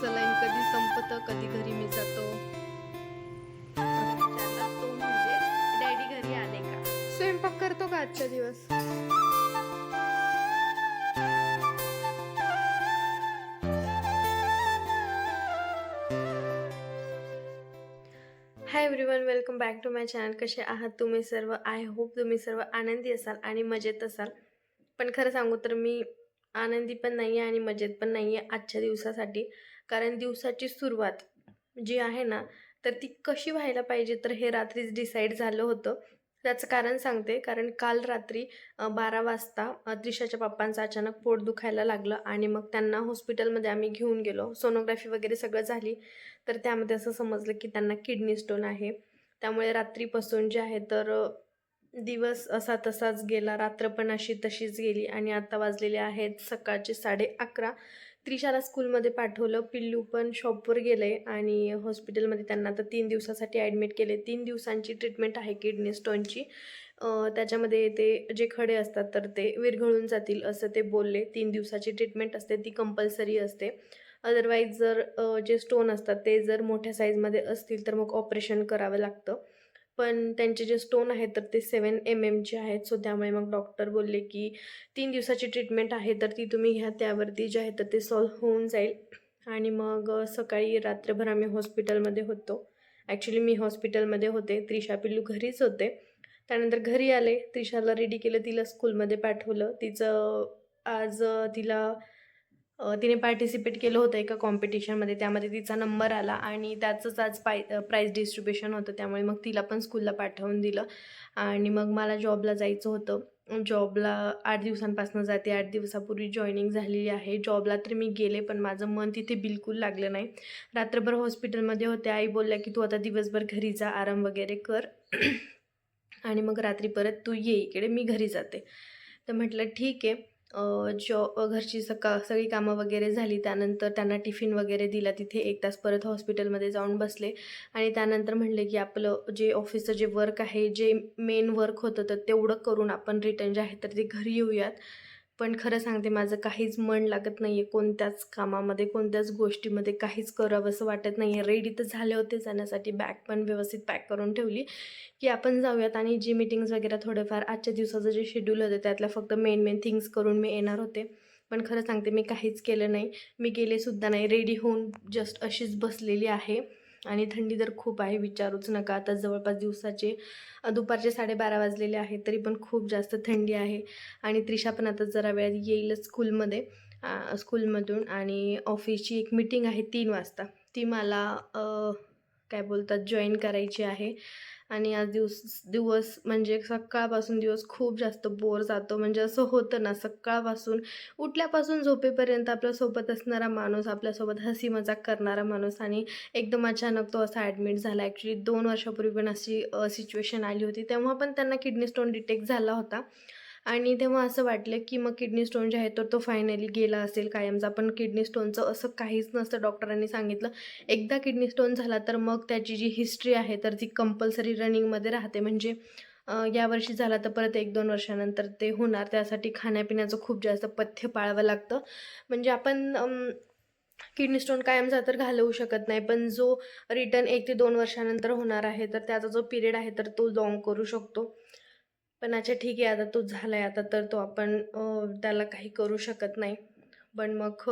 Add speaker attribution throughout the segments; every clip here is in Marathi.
Speaker 1: सलाईन कधी संपत कधी घरी मी जातो. तो म्हणजे डॅडी घरी आले का?
Speaker 2: स्वयंपाक करतो का आजच्या दिवस? Hi everyone welcome back to my channel कसे आहात तुम्ही सर्व? आय होप तुम्ही सर्व आनंदी असाल आणि मजेत असाल. पण खरं सांगू तर मी आनंदी पण नाही आहे आणि मजेत पण नाही आहे आजच्या दिवसासाठी. कारण दिवसाची सुरुवात जी आहे ना तर ती कशी व्हायला पाहिजे तर हे रात्रीच डिसाईड झालं होतं. त्याचं कारण सांगते. कारण काल रात्री बारा वाजता त्रिशाच्या पप्पांचं अचानक पोट दुखायला लागलं आणि मग त्यांना हॉस्पिटलमध्ये आम्ही घेऊन गेलो. सोनोग्राफी वगैरे सगळं झाली. तर त्यामध्ये असं समजलं की त्यांना किडनी स्टोन आहे. त्यामुळे रात्रीपासून जे आहे तर दिवस असा तसाच गेला रात्र पण अशी तशीच गेली आणि आता वाजलेले आहेत सकाळचे साडे अकरा. त्रिशाला स्कूलमध्ये पाठवलं पिल्लू पण शॉपवर गेले आणि हॉस्पिटलमध्ये त्यांना आता तीन दिवसासाठी ॲडमिट केले. तीन दिवसांची ट्रीटमेंट आहे किडनी स्टोनची. त्याच्यामध्ये ते जे खडे असतात तर ते विरघळून जातील असं ते बोलले. तीन दिवसाची ट्रीटमेंट असते ती कंपल्सरी असते. अदरवाईज जर जे स्टोन असतात ते जर मोठ्या साईजमध्ये असतील तर मग ऑपरेशन करावं लागतं. पण त्यांचे जे स्टोन आहेत तर ते सेवन एम एमचे आहेत. सो त्यामुळे मग डॉक्टर बोलले की तीन दिवसाची ट्रीटमेंट आहे तर ती तुम्ही घ्या. त्यावरती जे आहे तर ते सॉल्व्ह होऊन जाईल. आणि मग सकाळी रात्रभर आम्ही हॉस्पिटलमध्ये होतो. ॲक्च्युली मी हॉस्पिटलमध्ये होते. त्रिशा पिल्लू घरीच होते. त्यानंतर घरी आले. त्रिशाला रेडी केलं. तिला स्कूलमध्ये पाठवलं. तिचं आज तिला तिने पार्टिसिपेट केलं होतं एका कॉम्पिटिशनमध्ये त्यामध्ये तिचा नंबर आला आणि त्याचंच आज पाय प्राईज डिस्ट्रीब्युशन होतं. त्यामुळे मग तिला पण स्कूलला पाठवून दिलं. आणि मग मला जॉबला जायचं होतं. जॉबला आठ दिवसांपासून जाते. आठ दिवसापूर्वी जॉईनिंग झालेली आहे. जॉबला तर मी गेले पण माझं मन तिथे बिलकुल लागलं नाही. रात्रभर हॉस्पिटलमध्ये होते. आई बोलल्या की तू आता दिवसभर घरी जा आराम वगैरे कर. आणि मग रात्री परत तू ये. इकडे मी घरी जाते. तर म्हटलं ठीक आहे. जॉ घरची सका सगळी कामं वगैरे झाली त्यानंतर त्यांना टिफिन वगैरे दिला तिथे एक तास परत हॉस्पिटलमध्ये जाऊन बसले. आणि त्यानंतर म्हणले की आपलं जे ऑफिसचं जे वर्क आहे जे मेन वर्क होतं तर तेवढं करून आपण रिटर्न जे आहे तर ते घरी येऊयात. पण खरं सांगते माझं काहीच मन लागत नाही आहे कोणत्याच कामामध्ये कोणत्याच गोष्टीमध्ये काहीच करावं असं वाटत नाही आहे रेडी तर झाले होते जाण्यासाठी बॅग पण व्यवस्थित पॅक करून ठेवली की आपण जाऊयात आणि जी मीटिंग्स वगैरे थोडेफार आजच्या दिवसाचं जे शेड्यूल होतं त्यातल्या फक्त मेन मेन थिंग्स करून मी येणार होते. पण खरं सांगते मी काहीच केलं नाही. मी गेलेसुद्धा नाही. रेडी होऊन जस्ट अशीच बसलेली आहे. आणि थंडी तर खूप आहे विचारूच नका. आता जवळपास दिवसाचे दुपारचे साडेबारा वाजलेले आहेत तरी पण खूप जास्त थंडी आहे. आणि त्रिशा पण आता जरा वेळात येईलच स्कूलमध्ये स्कूलमधून. आणि ऑफिसची एक मीटिंग आहे तीन वाजता. ती मला काय बोलतात जॉईन करायची आहे. आणि आज दिवस दिवस म्हणजे सकाळपासून दिवस खूप जास्त बोर जातो. म्हणजे असं होतं ना सकाळपासून उठल्यापासून झोपेपर्यंत आपल्यासोबत असणारा माणूस आपल्यासोबत हसी मजाक करणारा माणूस आणि एकदम अचानक तो असा ॲडमिट झाला. ॲक्च्युली दोन वर्षापूर्वी पण अशी सिच्युएशन आली होती. तेव्हा पण त्यांना किडनी स्टोन डिटेक्ट झाला होता. आणि तेव्हा असं वाटलं की मग किडनी स्टोन जे आहे तर तो फायनली गेला असेल कायमचा. पण किडनी स्टोनचं असं काहीच नसतं डॉक्टरांनी सांगितलं. एकदा किडनी स्टोन झाला तर मग त्याची जी हिस्ट्री आहे तर ती कंपल्सरी रनिंगमध्ये राहते. म्हणजे यावर्षी झाला तर परत एक दोन वर्षानंतर ते होणार. त्यासाठी खाण्यापिण्याचं खूप जास्त पथ्य पाळावं लागतं. म्हणजे आपण किडनी स्टोन कायमचा तर घालवू शकत नाही पण जो रिटर्न एक ते दोन वर्षानंतर होणार आहे तर त्याचा जो पिरियड आहे तर तो लॉंग करू शकतो. पण अच्छा ठीक आहे आता तो झाला आहे आता तर तो आपण त्याला काही करू शकत नाही. पण मग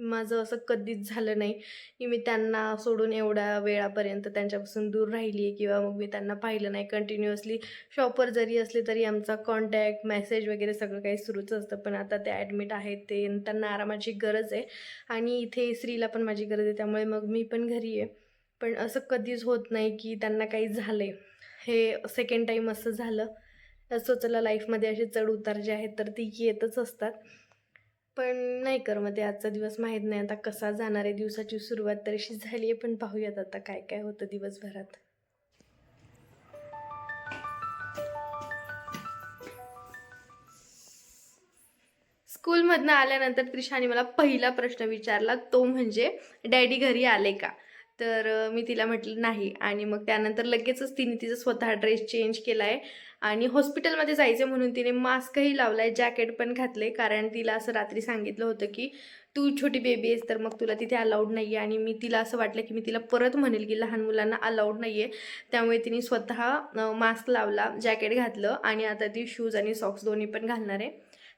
Speaker 2: माझं असं कधीच झालं नाही की मी त्यांना सोडून एवढ्या वेळापर्यंत त्यांच्यापासून दूर राहिली आहे किंवा मग मी त्यांना पाहिलं नाही. कंटिन्युअसली शॉपर जरी असले तरी आमचा कॉन्टॅक्ट मेसेज वगैरे सगळं काही सुरूच असतं. पण आता ते ॲडमिट आहेत ते त्यांना आरामाची गरज आहे. आणि इथे स्त्रीला पण माझी गरज आहे त्यामुळे मग मी पण घरी आहे पण असं कधीच होत नाही की त्यांना काही झालं आहे हे सेकंड टाईम असं झालं. स्वतःला लाईफमध्ये असे चढ उतार जे आहेत तर ती येतच असतात. पण नाही कर मग ते आजचा दिवस माहीत नाही आता कसा जाणार आहे दिवसाची सुरुवात तर अशी झाली आहे पण पाहूयात आता काय काय होतं दिवसभरात. स्कूलमधनं आल्यानंतर त्रिशाने मला पहिला प्रश्न विचारला तो म्हणजे डॅडी घरी आले का? तर मी तिला म्हटलं नाही. आणि मग त्यानंतर लगेचच तिने तिचा स्वतः ड्रेस चेंज केला आहे आणि हॉस्पिटलमध्ये जायचं म्हणून तिने मास्कही लावलाय जॅकेट पण घातले कारण तिला असं रात्री सांगितलं होतं की तू छोटी बेबी आहेस तर मग तुला तिथे अलाउड नाही आहे आणि मी तिला असं वाटलं की मी तिला परत म्हणेल की लहान मुलांना अलाउड नाही आहे त्यामुळे तिने स्वतः मास्क लावला जॅकेट घातलं आणि आता ती शूज आणि सॉक्स दोन्ही पण घालणार आहे.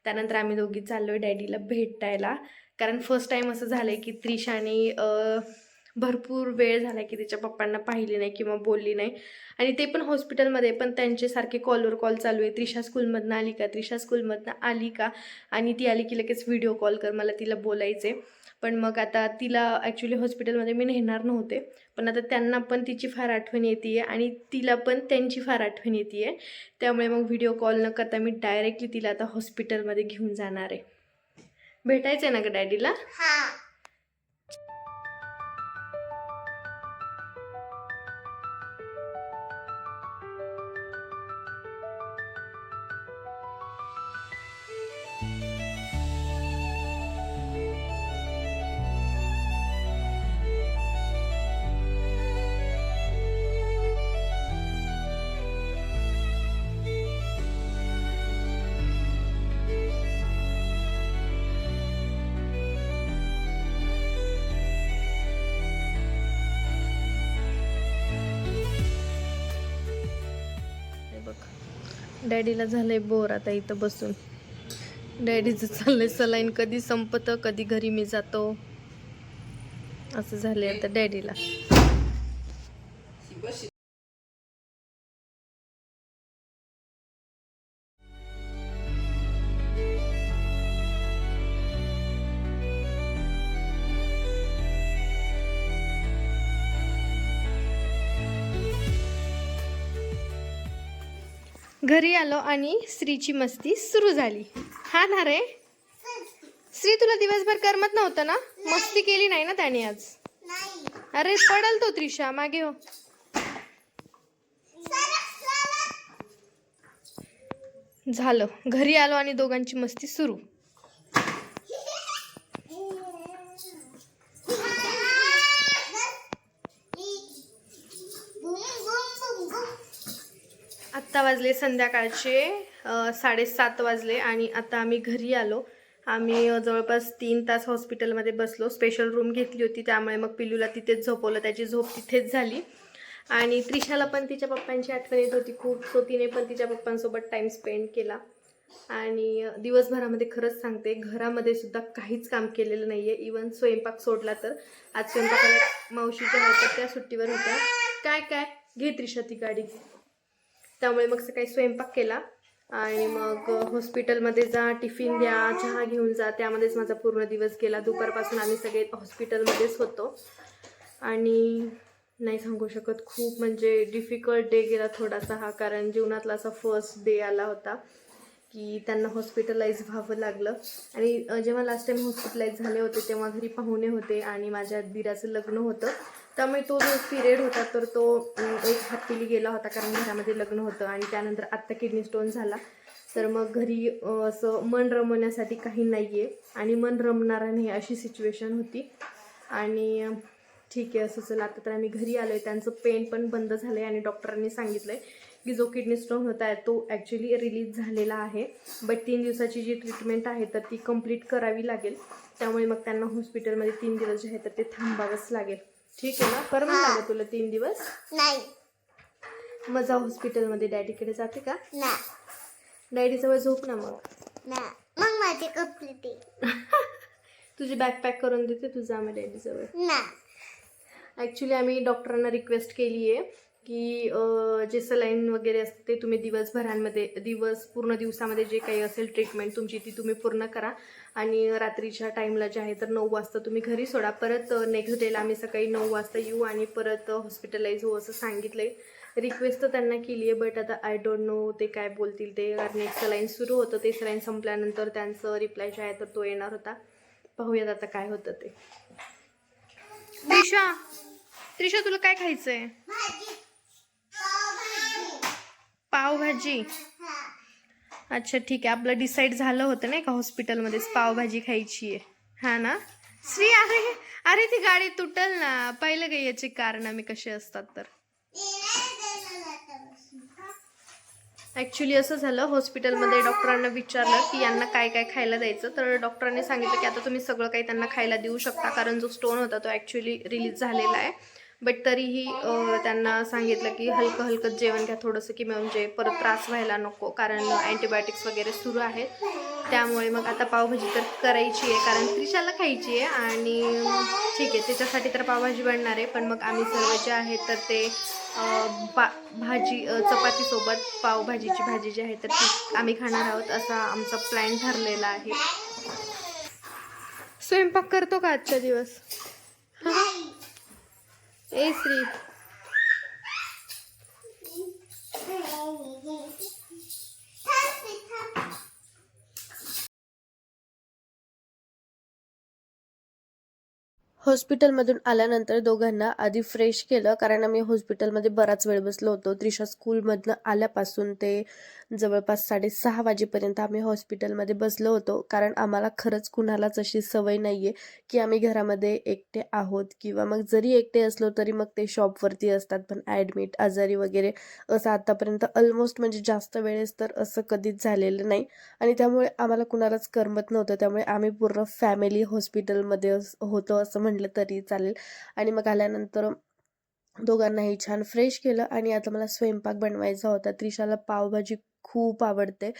Speaker 2: त्यानंतर आम्ही दोघी चाललो आहे डॅडीला भेटायला. कारण फर्स्ट टाईम असं झालं आहे की त्रिशाने भरपूर वेळ झाला की तिच्या पप्पांना पाहिली नाही किंवा बोलली नाही. आणि ते पण हॉस्पिटलमध्ये पण त्यांचे सारखे कॉलवर कॉल चालू आहे. त्रिशा स्कूलमधनं आली का? त्रिशा स्कूलमधनं आली का? आणि ती आली की लगेच व्हिडिओ कॉल कर मला तिला बोलायचे पण मग आता तिला ॲक्च्युली हॉस्पिटलमध्ये मी नेणार नव्हते. पण आता त्यांना पण तिची फार आठवण येते आहे आणि तिला पण त्यांची फार आठवण येते आहे त्यामुळे मग व्हिडिओ कॉल न करता मी डायरेक्टली तिला आता हॉस्पिटलमध्ये घेऊन जाणार आहे. भेटायचं आहे ना ग डॅडीला? डॅडीला झालंय बोर आता इथं बसून. डॅडीचं चाललंय सलाईन कधी संपतं कधी घरी मी जातो. असं झालंय आता डॅडीला. घरी आलो आणि श्रीची मस्ती सुरू झाली. हा ना रे? श्री तुला दिवसभर करमत नव्हतं ना? मस्ती केली नाही ना त्याने आज? अरे पडल तो त्रिशा मागे हो. झालं. घरी आलो आणि दोघांची मस्ती सुरू आत्ता वाजले संध्याकाळचे साडेसात वाजले आणि आता आम्ही घरी आलो. आम्ही जवळपास तीन तास हॉस्पिटलमध्ये बसलो. स्पेशल रूम घेतली होती त्यामुळे मग पिलूला तिथेच झोपवलं त्याची झोप तिथेच झाली. आणि त्रिशाला पण तिच्या पप्पांची आठवण येत होती खूप सो तिने पण तिच्या पप्पांसोबत टाईम स्पेंड केला. आणि दिवसभरामध्ये खरंच सांगते घरामध्ये सुद्धा काहीच काम केलेलं नाही आहे इवन स्वयंपाक सोडला तर. आज स्वयंपाकाला मावशीच्या त्या सुट्टीवर होत्या. काय काय? घे त्रिशा ती गाडी. त्यामुळे मग सकाळी स्वयंपाक केला. आणि मग हॉस्पिटलमध्ये जा टिफिन द्या चहा घेऊन जा. त्यामध्येच माझा पूर्ण दिवस गेला. दुपारपासून आम्ही सगळे हॉस्पिटलमध्येच होतो. आणि नाही सांगू शकत खूप म्हणजे डिफिकल्ट डे गेला थोडासा हा कारण जीवनातला असा फर्स्ट डे आला होता की त्यांना हॉस्पिटलाइज व्हावं लागलं. आणि जेव्हा लास्ट टाईम हॉस्पिटलाइज झाले होते तेव्हा घरी पाहुणे होते आणि माझ्या दिराचं लग्न होतं. त्यामुळे तो जो पिरियड होता तर तो एक हॅपीली गेला होता कारण घरामध्ये लग्न होतं आणि त्यानंतर आत्ता किडनी स्टोन झाला. तर मग घरी असं मन रमवण्यासाठी काही नाही आहे आणि मन रमणार नाही अशी सिच्युएशन होती. आणि ठीक आहे असं चला. आता तर आम्ही घरी आलो आहे त्यांचं पेन पण बंद झालं आहे आणि डॉक्टरांनी सांगितलं आहे की जो किडनी स्टोन होता आहे तो ॲक्च्युली रिलीज झालेला आहे. बट तीन दिवसाची जी ट्रीटमेंट आहे तर ती कंप्लीट करावी लागेल. त्यामुळे मग त्यांना हॉस्पिटलमध्ये तीन दिवस जे आहे तर ते थांबावंच लागेल. ठीक आहे ना? परवा लागेल तुला तीन दिवस?
Speaker 3: नाही.
Speaker 2: मग जा हॉस्पिटलमध्ये डॅडीकडे जाते का?
Speaker 3: ना.
Speaker 2: डॅडीजवळ झोप ना मग.
Speaker 3: ना. मग माझे कपडे
Speaker 2: तुझी बॅग पॅक करून देते तू जा मग डॅडीजवळ.
Speaker 3: ना.
Speaker 2: ॲक्च्युली आम्ही डॉक्टरांना रिक्वेस्ट केली आहे की जे सलाईन वगैरे असते ते तुम्ही दिवसभरांमध्ये दिवस पूर्ण दिवसामध्ये जे काही असेल ट्रीटमेंट तुमची ती तुम्ही पूर्ण करा. आणि रात्रीच्या टाईमला जे आहे तर नऊ वाजता तुम्ही घरी सोडा. परत नेक्स्ट डेला आम्ही सकाळी नऊ वाजता येऊ आणि परत हॉस्पिटलाइज होऊ असं सांगितलं आहे रिक्वेस्ट तर त्यांना केली आहे बट आता आय डोंट नो ते काय बोलतील ते. कारण एक सलाईन सुरू होतं ते सलाईन संपल्यानंतर त्यांचं रिप्लाय जे आहे तर तो येणार होता. पाहूयात आता काय होतं ते. त्रिशा त्रिशा तुला काय खायचं आहे
Speaker 3: पावभाजी.
Speaker 2: अच्छा ठीक आहे. आपलं डिसाईड झालं होतं नाही का हॉस्पिटलमध्येच पावभाजी खायची आहे. हा ना? श्री अरे अरे ती गाडी तुटल ना. पाहिलं का याचे कारण? आम्ही कसे असतात तर. ॲक्च्युली असं झालं. हॉस्पिटलमध्ये डॉक्टरांना विचारलं की यांना काय काय खायला द्यायचं? तर डॉक्टरांनी सांगितलं की आता तुम्ही सगळं काही त्यांना खायला देऊ शकता. कारण जो स्टोन होता तो ॲक्च्युली रिलीज झालेला आहे. बट तरीही त्यांना सांगितलं की हलकं हलकं जेवण घ्या थोडंसं की म्हणजे परत त्रास व्हायला नको. कारण अँटीबायोटिक्स वगैरे सुरू आहेत. त्यामुळे मग आता पावभाजी तर करायची आहे. कारण त्रिशाला खायची आहे आणि ठीक आहे त्याच्यासाठी तर पावभाजी बनणार आहे. पण मग आम्ही सर्व जे आहेत तर ते पा भाजी चपातीसोबत पावभाजीची भाजी जी आहे तर ती आम्ही खाणार आहोत. असा आमचा प्लॅन ठरलेला आहे. स्वयंपाक करतो का आजचा दिवस? ए श्री हॉस्पिटलमधून आल्यानंतर दोघांना आधी फ्रेश केलं. कारण आम्ही हॉस्पिटलमध्ये बराच वेळ बसलो होतो. त्रिशा स्कूलमधनं आल्यापासून ते जवळपास साडेसहा वाजेपर्यंत आम्ही हॉस्पिटलमध्ये बसलो होतो. कारण आम्हाला खरंच कुणालाच अशी सवय नाही आहे की आम्ही घरामध्ये एकटे आहोत किंवा मग जरी एकटे असलो तरी मग ते शॉपवरती असतात. पण ॲडमिट आजारी वगैरे असं आत्तापर्यंत ऑलमोस्ट म्हणजे जास्त वेळेस तर असं कधीच झालेलं नाही. आणि त्यामुळे आम्हाला कुणालाच करमत नव्हतं. त्यामुळे आम्ही पूर्ण फॅमिली हॉस्पिटलमध्ये होतो असं म्हटलं तरी चालेल. आणि मग आल्यानंतर दोघांनाही छान फ्रेश केलं. आणि आता मला स्वयंपाक बनवायचा होता. त्रिशाला पावभाजी खूप आवडते.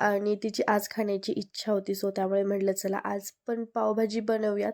Speaker 2: आणि तिची आज खाण्याची इच्छा होती सो त्यामुळे म्हटलं चला आज पण पावभाजी बनवूयात.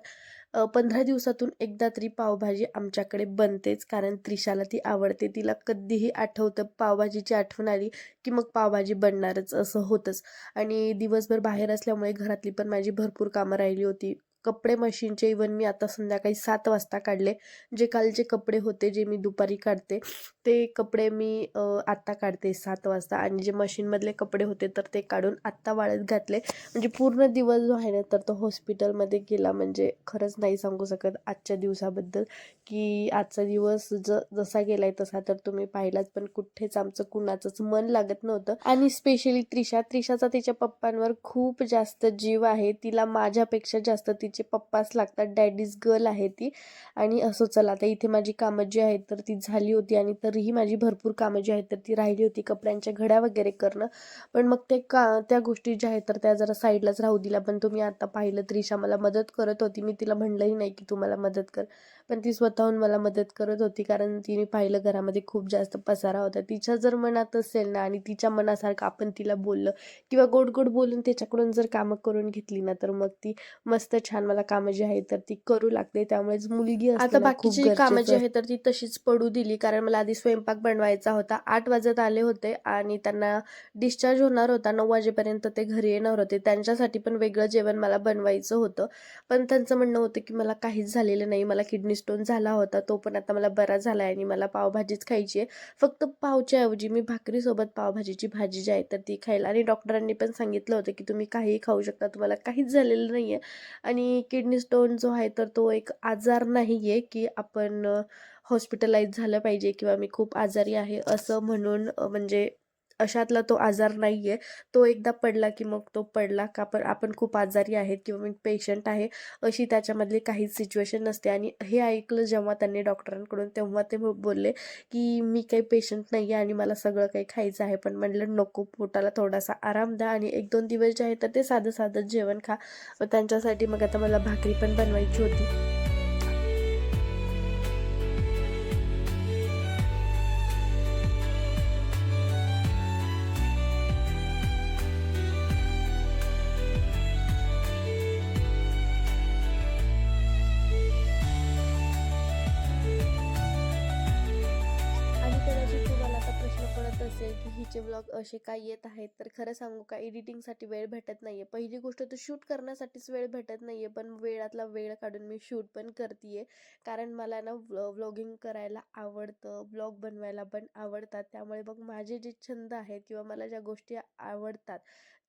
Speaker 2: पंधरा दिवसातून एकदा तरी पावभाजी आमच्याकडे बनतेच कारण त्रिशाला ती आवडते. तिला कधीही आठवतं पावभाजीची आठवण आली की मग पावभाजी बनणारच असं होतंच. आणि दिवसभर बाहेर असल्यामुळे घरातली पण माझी भरपूर कामं राहिली होती. कपडे मशीनचे इवन मी आता संध्याकाळी सात वाजता काढले. जे कालचे कपडे होते जे मी दुपारी काढते ते कपडे मी आत्ता काढते सात वाजता. आणि जे मशीनमधले कपडे होते तर ते काढून आत्ता वाळत घातले. म्हणजे पूर्ण दिवस जो आहे ना तर तो हॉस्पिटलमध्ये गेला. म्हणजे खरंच नाही सांगू शकत आजच्या दिवसाबद्दल की आजचा दिवस ज जसा गेलाय तसा तर तुम्ही पाहिलाच पण कुठेच आमचं कुणाचंच मन लागत नव्हतं. आणि स्पेशली त्रिशा त्रिशाचा तिच्या पप्पांवर खूप जास्त जीव आहे. तिला माझ्यापेक्षा जास्त तिचे पप्पाच लागतात. डॅडीज गर्ल आहे ती. आणि असं चला आता इथे माझी कामं जी आहेत तर ती झाली होती आणि तरीही माझी भरपूर कामं जी आहेत तर ती राहिली होती कपड्यांच्या घड्या वगैरे करणं. पण मग ते का त्या गोष्टी ज्या आहेत तर त्या जरा साईडलाच राहू दिल्या. पण तुम्ही आता पाहिलं त्रिशा मला मदत करत होती. मी तिला म्हणलंही नाही की तू मला मदत कर. पण ती स्वतःहून मला मदत करत होती कारण तिने पाहिलं घरामध्ये खूप जास्त पसारा होता. तिच्या जर मनात असेल ना आणि तिच्या मनासारखं आपण तिला बोललं किंवा गोड गोड बोलून त्याच्याकडून जर कामं करून घेतली ना तर मग ती मस्त छान मला कामं जी आहेत तर ती करू लागते. त्यामुळेच मुलगी
Speaker 4: आता बाकीची कामं जी आहेत तर ती तशीच पडू दिली कारण मला आधी स्वयंपाक बनवायचा होता. आठ वाजत आले होते आणि त्यांना डिस्चार्ज होणार होता. नऊ वाजेपर्यंत ते घरी येणार होते. त्यांच्यासाठी पण वेगळं जेवण मला बनवायचं होतं. पण त्यांचं म्हणणं होतं की मला काहीच झालेलं नाही मला किडनी स्टोन झाला होता तो पण आता मला बरा झाला आहे आणि मला पावभाजीच खायची आहे. फक्त पावच्या ऐवजी मी भाकरीसोबत पावभाजीची भाजी जी आहे तर ती खायला. आणि डॉक्टरांनी पण सांगितलं होतं की तुम्ही काहीही खाऊ शकता तुम्हाला काहीच झालेलं नाही आहे. आणि किडनी स्टोन जो आहे तर तो एक आजार नाही आहे की आपण हॉस्पिटलाइज झालं पाहिजे किंवा मी खूप आजारी आहे असं म्हणून म्हणजे अशातला तो आजार नाही आहे तो एकदा पडला की मग तो पडला का पण आपण खूप आजारी आहेत किंवा मी पेशंट आहे अशी त्याच्यामधली काहीच सिच्युएशन नसते. आणि हे ऐकलं जेव्हा त्यांनी डॉक्टरांकडून तेव्हा ते बोलले की मी काही पेशंट नाही आहे आणि मला सगळं काही खायचं आहे. पण म्हणलं नको पोटाला थोडासा आराम द्या आणि एक दोन दिवस जे आहे तर ते साधं साधं जेवण खा. त्यांच्यासाठी मग आता मला भाकरी पण बनवायची होती. असे काय येत आहेत तर खरं सांगू का एडिटिंगसाठी वेळ भेटत नाही आहे पहिली गोष्ट तर शूट करण्यासाठीच वेळ भेटत नाही आहे पण वेळातला वेळ काढून मी शूट पण करते कारण मला ना व्लॉगिंग करायला आवडतं ब्लॉग बनवायला पण आवडतात. त्यामुळे मग माझे जे छंद आहेत किंवा मला ज्या गोष्टी आवडतात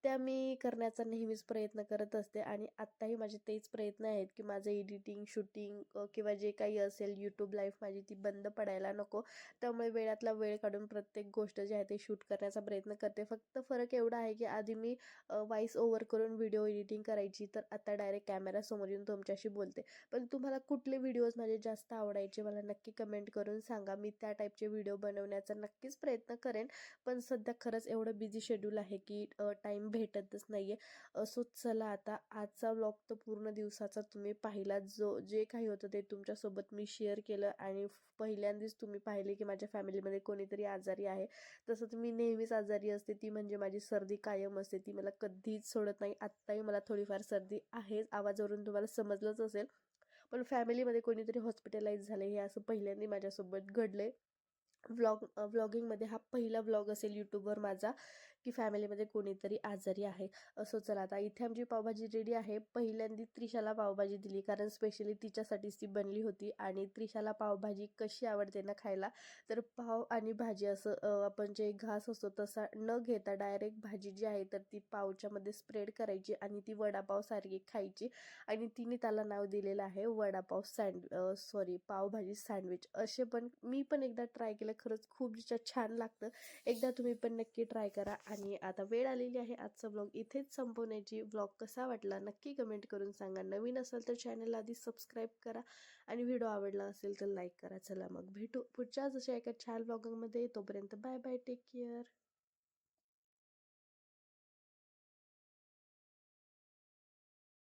Speaker 4: त्या मी करण्याचा नेहमीच प्रयत्न करत असते आणि आत्ताही माझे तेच प्रयत्न आहेत की माझं एडिटिंग शूटिंग किंवा जे काही असेल यूट्यूब लाईफ माझी ती बंद पडायला नको. त्यामुळे वेळातला वेळ काढून प्रत्येक गोष्ट जी आहे ते शूट करण्याचा प्रयत्न करते. फक्त फरक एवढा आहे की आधी मी व्हॉइस ओव्हर करून व्हिडिओ एडिटिंग करायची तर आता डायरेक्ट कॅमेरासमोर येऊन तुमच्याशी बोलते. पण तुम्हाला कुठले व्हिडिओज माझे जास्त आवडायचे मला नक्की कमेंट करून सांगा. मी त्या टाईपचे व्हिडिओ बनवण्याचा नक्कीच प्रयत्न करेन. पण सध्या खरंच एवढं बिझी शेड्यूल आहे की टाईम भेटतच नाही आहे सो चला आता आजचा ब्लॉग तर पूर्ण दिवसाचा तुम्ही पाहिला. जो जे काही होतं ते तुमच्यासोबत मी शेअर केलं आणि पहिल्यांदाच तुम्ही पाहिले की माझ्या फॅमिलीमध्ये कोणीतरी आजारी आहे. तसं तुम्ही मी नेहमीच आजारी असते. ती म्हणजे माझी सर्दी कायम असते. ती मला कधीच सोडत नाही. आत्ताही मला थोडीफार सर्दी आहेच. आवाजावरून तुम्हाला समजलंच असेल. पण फॅमिलीमध्ये कोणीतरी हॉस्पिटलाइज झाले हे असं पहिल्यांदा माझ्यासोबत घडले व्लॉग व्लॉगिंगमध्ये हा पहिला व्लॉग असेल यूट्यूबवर माझा. की फॅमिलीमध्ये कोणीतरी आजारी आहे. असं चला आता इथे आमची पावभाजी रेडी आहे. पहिल्यांदा त्रिशाला पावभाजी दिली. कारण स्पेशली तिच्यासाठीच ती बनली होती. आणि त्रिशाला पावभाजी कशी आवडते ना खायला तर पाव आणि भाजी असं आपण जे घास असतो तसा न घेता डायरेक्ट भाजी जी आहे तर ती पावच्यामध्ये स्प्रेड करायची आणि ती वडापाव सारखी खायची. आणि तिने त्याला नाव दिलेलं आहे vada pav sand sorry pav bhaji sandwich असे पण मी पण एकदा ट्राय केलं. खरंच खूप छान लागतं. एकदा तुम्ही पण नक्की ट्राय करा. आणि आणि आता वेळ आलेली आहे आजचा ब्लॉग इथेच संपवण्याची. ब्लॉग कसा वाटला नक्की कमेंट करून सांगा. नवीन असेल तर चॅनलला आधी सबस्क्राईब करा आणि व्हिडिओ आवडला असेल तर लाईक करा. चला मग भेटू पुढच्याच अशा एका छान ब्लॉगमध्ये तोपर्यंत बाय बाय टेक केअर